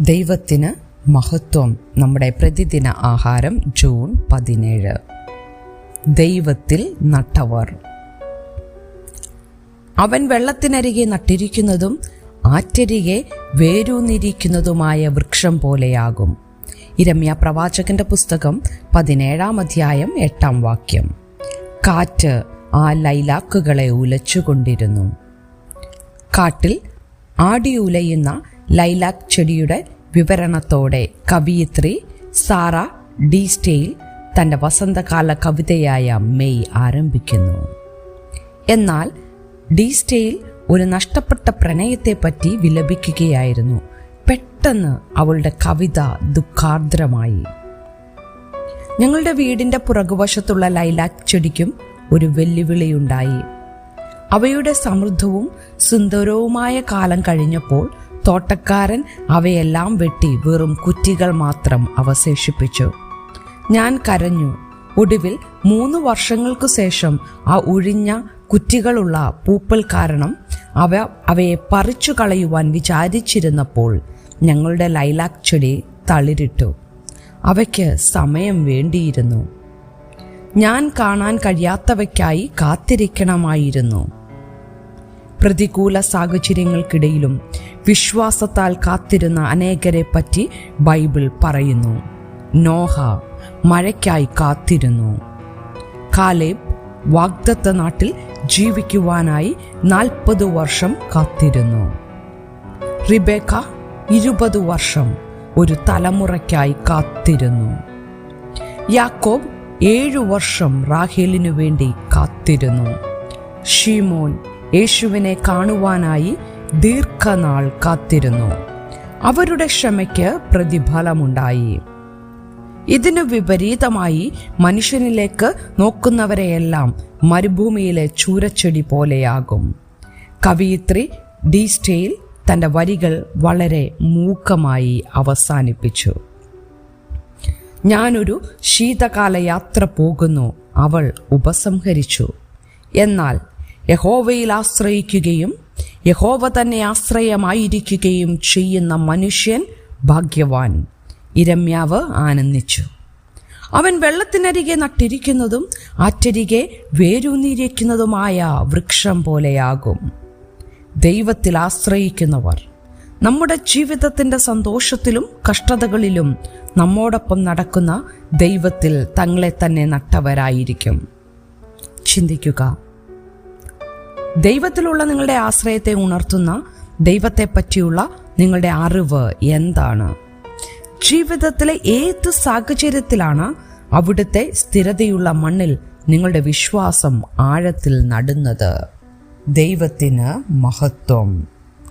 ദൈവത്തിന് മഹത്വം. നമ്മുടെ പ്രതിദിന ആഹാരം ജൂൺ പതിനേഴ്. ദൈവത്തിൽ നട്ടവർ. അവൻ വെള്ളത്തിനരികെ നട്ടിരിക്കുന്നതും ആറ്റരികെ വേരൂന്നിരിക്കുന്നതുമായ വൃക്ഷം പോലെയാകും. ഇരമ്യ പ്രവാചകന്റെ പുസ്തകം പതിനേഴാം അധ്യായം എട്ടാം വാക്യം. കാറ്റ് ആ ലൈലാക്കുകളെ ഉലച്ചുകൊണ്ടിരുന്നു. കാട്ടിൽ ആടിയുലയുന്ന ലൈലാക്ക് ചെടിയുടെ വിവരണത്തോടെ കവിയിത്രി സാറ ഡി സ്റ്റെയിൽ തന്റെ വസന്തകാല കവിതയായ മെയ് ആരംഭിക്കുന്നു. എന്നാൽ ഡി സ്റ്റെയിൽ ഒരു നഷ്ടപ്പെട്ട പ്രണയത്തെപ്പറ്റി വിലപിക്കുകയായിരുന്നു. പെട്ടെന്ന് അവളുടെ കവിത ദുഃഖാർദ്രമായി. ഞങ്ങളുടെ വീടിന്റെ പുറകുവശത്തുള്ള ലൈലാക് ചെടിക്കും ഒരു വെല്ലുവിളിയുണ്ടായി. അവയുടെ സമൃദ്ധവും സുന്ദരവുമായ കാലം കഴിഞ്ഞപ്പോൾ തോട്ടക്കാരൻ അവയെല്ലാം വെട്ടി വെറും കുറ്റികൾ മാത്രം അവശേഷിപ്പിച്ചു. ഞാൻ കരഞ്ഞു. ഒടുവിൽ മൂന്ന് വർഷങ്ങൾക്കു ശേഷം ആ ഒഴിഞ്ഞ കുറ്റികളുള്ള പൂപ്പൽ കാരണം അവ അവയെ പറിച്ചു കളയുവാൻ വിചാരിച്ചിരുന്നപ്പോൾ ഞങ്ങളുടെ ലൈലാക് ചെടി തളിരിട്ടു. അവയ്ക്ക് സമയം വേണ്ടിയിരുന്നു. ഞാൻ കാണാൻ കഴിയാത്തവയ്ക്കായി കാത്തിരിക്കണമായിരുന്നു. പ്രതികൂല സാഹചര്യങ്ങൾക്കിടയിലും വിശ്വാസത്താൽ കാത്തിരുന്ന അനേകരെ പറ്റി ബൈബിൾ പറയുന്നു. നോഹ മഴയ്ക്കായി കാത്തിരുന്നു. കാലേബ് വാഗ്ദത്ത നാട്ടിൽ ജീവിക്കുവാനായി നാൽപ്പത് വർഷം കാത്തിരുന്നു. റിബേക്ക ഇരുപത് വർഷം ഒരു തലമുറയ്ക്കായി കാത്തിരുന്നു. യാക്കോബ് ഏഴു വർഷം റാഹേലിനു വേണ്ടി കാത്തിരുന്നു. ഷീമോൻ യേശുവിനെ കാണുവാനായി ദീർഘനാൾ കാത്തിരുന്നു. അവരുടെ ക്ഷമയ്ക്ക് പ്രതിഫലമുണ്ടായി. ഇതിനു വിപരീതമായി മനുഷ്യനിലേക്ക് നോക്കുന്നവരെയെല്ലാം മരുഭൂമിയിലെ ചൂരച്ചെടി പോലെയാകും. കവിയിത്രി ഡി സ്റ്റേൽ തന്റെ വരികൾ വളരെ മൂക്കമായി അവസാനിപ്പിച്ചു. ഞാനൊരു ശീതകാല യാത്ര പോകുന്നു അവൾ ഉപസംഹരിച്ചു. എന്നാൽ യഹോവയിൽ ആശ്രയിക്കുകയും യഹോവ തന്നെ ആശ്രയമായിരിക്കുകയും ചെയ്യുന്ന മനുഷ്യൻ ഭാഗ്യവാൻ. ഇരമ്യാവ് ആനന്ദിച്ചു. അവൻ വെള്ളത്തിനരികെ നട്ടിരിക്കുന്നതും ആറ്റരികെ വേരൂന്നിരിക്കുന്നതുമായ വൃക്ഷം പോലെയാകും. ദൈവത്തിൽ ആശ്രയിക്കുന്നവർ നമ്മുടെ ജീവിതത്തിന്റെ സന്തോഷത്തിലും കഷ്ടതകളിലും നമ്മോടൊപ്പം നടക്കുന്ന ദൈവത്തിൽ തങ്ങളെ തന്നെ നട്ടവരായിരിക്കും. ചിന്തിക്കുക ദൈവത്തിലുള്ള നിങ്ങളുടെ ആശ്രയത്തെ ഉണർത്തുന്ന ദൈവത്തെ പറ്റിയുള്ള നിങ്ങളുടെ അറിവ് എന്താണ്? ജീവിതത്തിലെ ഏത് സാഹചര്യത്തിലാണ് അവിടുത്തെ സ്ഥിരതയുള്ള മണ്ണിൽ നിങ്ങളുടെ വിശ്വാസം ആഴത്തിൽ നടുന്നത്? ദൈവത്തിന് മഹത്വം.